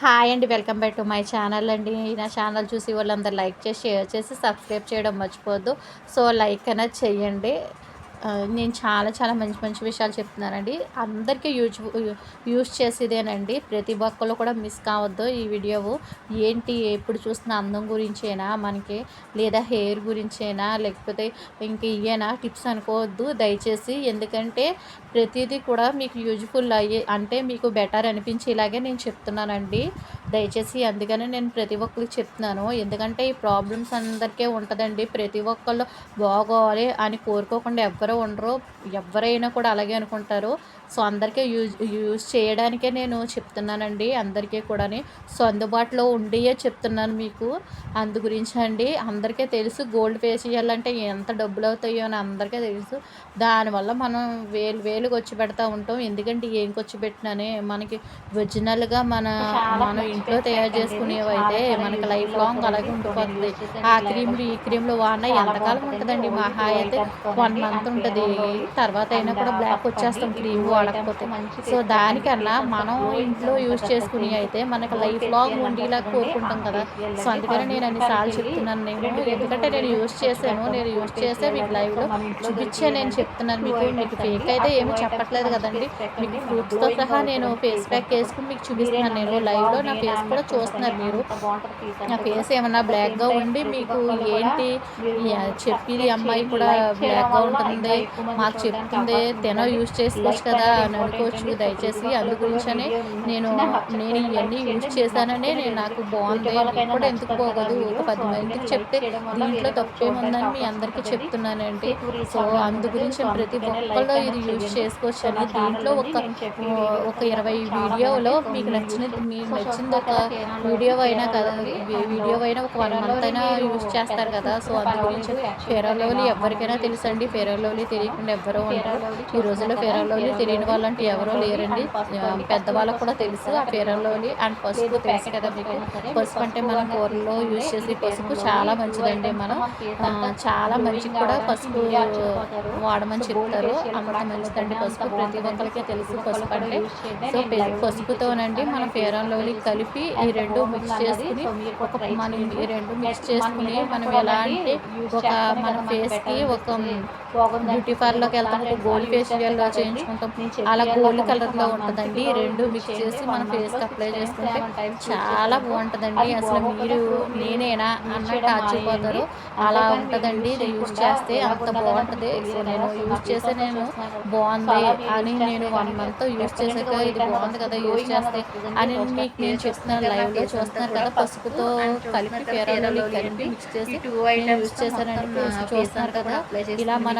Hi అండి welcome back to my channel అండి. నా ఛానల్ చూసి వాళ్ళందరూ లైక్ చేసి షేర్ చేసి సబ్స్క్రైబ్ చేయడం మర్చిపోద్దు సో లైక్ అనేది చెయ్యండి నేను చాలా చాలా మంచి మంచి విషయాలు చెప్తున్నానండి. అందరికీ యూజ్ యూజ్ చేసేదేనండి. ప్రతి ఒక్కరు కూడా మిస్ కావద్దు ఈ వీడియో ఏంటి ఎప్పుడు చూస్తున్న అందం గురించేనా మనకి? లేదా హెయిర్ గురించేనా? లేకపోతే ఇంక ఇయేనా టిప్స్ అనుకోవద్దు. దయచేసి ఎందుకంటే ప్రతిదీ కూడా మీకు యూజ్ఫుల్ అయ్యే అంటే మీకు బెటర్ అనిపించేలాగే నేను చెప్తున్నానండి. దయచేసి అందుకనే నేను ప్రతి ఒక్కరికి చెప్తున్నాను. ఎందుకంటే ఈ ప్రాబ్లమ్స్ అందరికీ ఉంటుందండి. ప్రతి ఒక్కళ్ళు బాగోవాలి అని కోరుకోకుండా ఎవ్వరూ ఉండరు. ఎవరైనా కూడా అలాగే అనుకుంటారు. సో అందరికీ యూజ్ యూజ్ చేయడానికే నేను చెప్తున్నానండి. అందరికీ కూడాని. సో అందుబాటులో ఉండియే చెప్తున్నాను మీకు. అందు గురించి అండి. అందరికీ తెలుసు గోల్డ్ ఫేస్ చేయాలంటే ఎంత డబ్బులు అవుతాయో అని అందరికీ తెలుసు. దానివల్ల మనం వేలు వేలుకి వచ్చి పెడతా ఉంటాం. ఎందుకంటే ఏం వచ్చి పెట్టినానే మనకి ఒరిజినల్గా మన మనం ఇంట్లో తయారు చేసుకునేవి అయితే మనకి లైఫ్ లాంగ్ అలాగే ఉండిపోతుంది. ఆ క్రీమ్లు ఈ క్రీమ్లు వాడినా ఎంతకాలం ఉంటుందండి? మహా అయితే వన్ మంత్ ఉంటుంది. తర్వాత అయినా కూడా బ్లాక్ వచ్చేస్తాం క్రీమ్ వాడకపోతే. సో దానికన్నా మనం ఇంట్లో యూజ్ చేసుకుని అయితే మనకి లైఫ్ లాంగ్ ఉండేలా కోరుకుంటాం కదా. సో అందుకని నేను అన్నిసార్లు చెప్తున్నాను. నేను ఎందుకంటే నేను యూజ్ చేశాను. నేను యూజ్ చేస్తే మీకు లైవ్లో చూపించే నేను చెప్తున్నాను. మీకు మీకు ఫేక్ అయితే ఏమి చెప్పట్లేదు కదండి. మీకు ఫ్రూట్స్తో సహా నేను ఫేస్ ప్యాక్ వేసుకుని మీకు చూపిస్తున్నాను. నేను లైవ్లో నా ఫేస్ కూడా చూస్తున్నారు మీరు. నా ఫేస్ ఏమన్నా బ్లాక్గా ఉండి మీకు ఏంటి? చెప్పింది అమ్మాయి కూడా బ్లాక్గా ఉంటుంది. మాకు చెప్తుంది తిన యూజ్ చేసుకోవచ్చు కదా అని అనుకోవచ్చు. దయచేసి అందుగురించని నేను నేను ఇవన్నీ యూజ్ చేశాననే నేను నాకు బాగుంది. కూడా ఎందుకు పోగదు ఒక పది మందికి చెప్తే దీంట్లో తప్పేముందని మీ అందరికీ చెప్తున్నానండి. సో అందు గురించి ప్రతి ఒక్కళ్ళు ఇది యూజ్ చేసుకోవచ్చు. అని దీంట్లో ఒక ఒక ఇరవై వీడియోలో మీకు నచ్చిన మీకు నచ్చింది ఒక వీడియో అయినా కదా వీడియో అయినా ఒక వన్ మంత్ అయినా యూజ్ చేస్తారు కదా సో అందు గురించి ఫెయిర్ లవ్లీ ఎవరికైనా తెలుసండి ఫెయిర్ లవ్లీ తెలియకుండా ఎవరో ఉంటారు. ఈ రోజుల్లో ఫెయిర్ లవ్లీ తెలియని వాళ్ళంటే ఎవరో లేరండి. పెద్దవాళ్ళకు కూడా తెలుసు ఆ ఫెయిర్ లవ్లీ అండ్ పసుపు తెలుసు కదా మీకు. పసుపు అంటే మనం కూరలో యూజ్ చేసే పసుపు చాలా మంచిదండి మనం. చాలా మంచిది కూడా పసుపు వాడమని చెప్తారు. అంత మంచిదండి పసుపు ప్రతి ఒక్కరికి తెలుసు పసుపు అంటే. సో పసుపుతోనండి మనం ఫేర్ అండ్ లవ్లీ కలిపి ఈ రెండు మిక్స్ చేసుకుని ఒక మనం ఈ రెండు మిక్స్ చేసుకుని మనం ఎలా అంటే ఒక మన ఫేస్కి ఒక బ్యూటీ పార్లర్లోకి వెళ్తాం గోల్డ్ ఫేషియల్ చేయించుకుంటాం. అలా గోల్డ్ కలర్లో ఉంటుందండి. ఈ రెండు మిక్స్ చేసి మన ఫేస్కి అప్లై చేసుకుంటే చాలా బాగుంటుందండి. అసలు మీరు నేనేనా అన్నట్టు ఆశ్చర్యపోతారు అలా ఉంటుందండి. ఇది యూజ్ చేస్తే అంత బాగుంటుంది. సో నేను యూజ్ చేస్తే నేను బాగుంది అని నేను వన్ మంత్ యూజ్ చేసాక ఇది బాగుంది కదా యూజ్ చేస్తే అని మీకు నేను చెప్తున్నాను లైవ్లో చూస్తున్నారు కదా పసుపుతో కలిపి పేరాలు కలిపి మిక్స్ చేసి యూజ్ చేశానండి చూస్తున్నారు కదా. ఇలా మన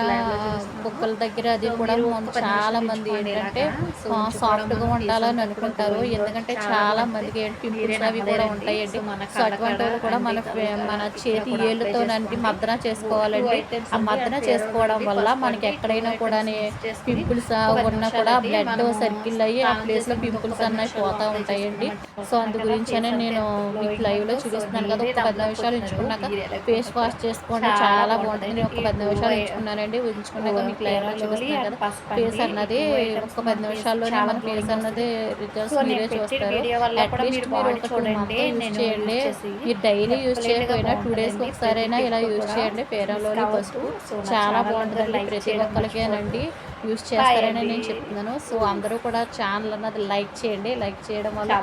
బుక్కల దగ్గర అది కూడా చాలా మంది ఏంటంటే సాఫ్ట్గా ఉండాలని అనుకుంటారు. ఎందుకంటే చాలా మందికి పింపుల్స్ అవి కూడా ఉంటాయండి సో అటువంటి కూడా మన మన చేతి ఏళ్ళతోనండి మద్దన చేసుకోవాలండి. ఆ మద్దన చేసుకోవడం వల్ల మనకి ఎక్కడైనా కూడా పింపుల్స్ ఉన్నా కూడా బ్లడ్ సర్కిల్ అయ్యి ఆ ప్లేస్లో పింపుల్స్ అన్నవి పోతా ఉంటాయండి సో అందు గురించనే నేను మీకు లైవ్లో చూపిస్తున్నాను కదా ఒక పది నిమిషాలు ఉంచుకున్నాక ఫేస్ వాష్ చేసుకోండి. చాలా బాగుంటుంది నేను ఒక పది నిమిషాలు ఉంచుకున్నానండి ఉంచుకున్నాక మీకు లైవ్లో చూపిస్తున్నాను కదా. ఫేస్ అన్నది ఒక పది నిమిషాల్లోనే మన ఫేస్ అన్నది రిజల్ట్స్ మీరే చూస్తారు. అట్లీస్ట్ మీరు ఒక టూ మంత్ యూజ్ చేయండి. మీరు డైలీ యూజ్ చేయకపోయినా టూ డేస్కి ఒకసారి అయినా ఇలా యూజ్ చేయండి. పేరాలోని పసుపు. చాలా బాగుంటుందండి ప్రతి ఒక్కరికేనండి యూజ్ చేస్తారని నేను చెప్తున్నాను. సో అందరూ కూడా ఛానల్ అన్నది లైక్ చేయండి లైక్ చేయడం వల్ల